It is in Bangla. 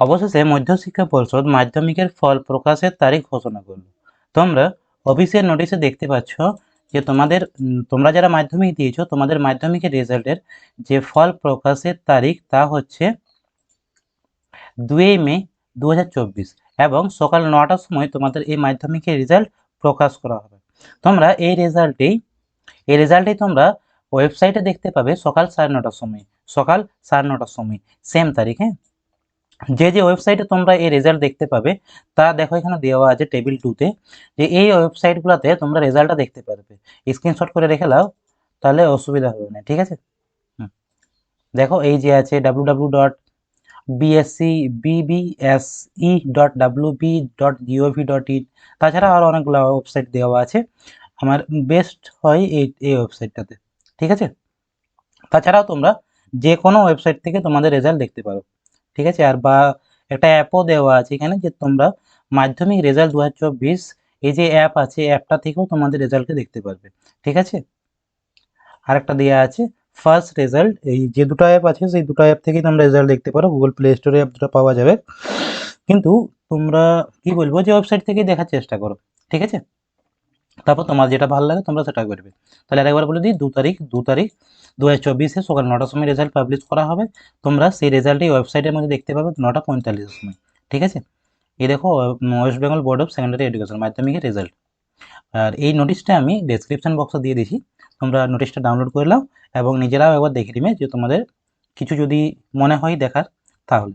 অবশেষে মধ্যশিক্ষা পর্ষদ মাধ্যমিকের ফল প্রকাশের তারিখ ঘোষণা করল। তোমরা অফিসিয়াল নোটিশে দেখতে পাচ্ছ যে তোমাদের, তোমরা যারা মাধ্যমিক দিয়েছ, তোমাদের মাধ্যমিকের রেজাল্টের যে ফল প্রকাশের তারিখ তা হচ্ছে দুই মে দু হাজার চব্বিশ এবং সকাল নটার সময় তোমাদের এই মাধ্যমিকের রেজাল্ট প্রকাশ করা হবে। তোমরা এই রেজাল্টেই এই রেজাল্টেই তোমরা ওয়েবসাইটে দেখতে পাবে সকাল সাড়ে নটার সময়, সকাল সাড়ে নটার সময় সেম তারিখ হ্যাঁ? যে যে ওয়েবসাইটে তোমরা এই রেজাল্ট দেখতে পাবে, তা দেখো এখানে দেওয়া আছে টেবিল টুতে যে এই ওয়েবসাইটগুলোতে তোমরা রেজাল্টটা দেখতে পারবে। স্ক্রিনশট করে রেখে নাও তাহলে অসুবিধা হবে না, ঠিক আছে। দেখো এই যে আছে W W dot BSC BBSE dot W B dot GOV dot in তাছাড়া আরও অনেকগুলো ওয়েবসাইট দেওয়া আছে। আমার বেস্ট হয় এই এই ওয়েবসাইটটাতে ঠিক আছে? তাছাড়াও তোমরা যে কোনো ওয়েবসাইট থেকে তোমাদের রেজাল্ট দেখতে পারো। ঠিক আছে? আর বা একটা অ্যাপও দেওয়া আছে এখানে যে তোমরা মাধ্যমিক রেজাল্ট দু হাজার চব্বিশ এই যে অ্যাপ আছে অ্যাপটা থেকেও তোমাদের রেজাল্টকে দেখতে পারবে। ঠিক আছে? আরেকটা দেওয়া আছে ফার্স্ট রেজাল্ট এই যে দুটো অ্যাপ আছে, সেই দুটো অ্যাপ থেকেই তোমরা রেজাল্ট দেখতে পারো। গুগল প্লে স্টোরে অ্যাপ দুটো পাওয়া যাবে। কিন্তু তোমরা কি বলব? যে ওয়েবসাইট থেকেই দেখার চেষ্টা করো। ঠিক আছে? তারপর তোমার যেটা ভালো লাগে তোমরা সেটা করবে। তাহলে আরেকবার বলে দিই, দু তারিখ দু তারিখ দু হাজার চব্বিশে সকাল নটার সময় রেজাল্ট পাবলিশ করা হবে। তোমরা সেই রেজাল্টই ওয়েবসাইটের মধ্যে দেখতে পাবে নটা পঁয়তাল্লিশের সময় ঠিক আছে? এই দেখো West Bengal board of secondary education মাধ্যমিকের রেজাল্ট আর এই নোটিশটা আমি ডেসক্রিপশন বক্সে দিয়ে দিয়েছি তোমরা নোটিশটা ডাউনলোড করে নাও এবং নিজেরাও একবার দেখে নিবে যে তোমাদের কিছু যদি মনে হয় দেখার, তাহলে।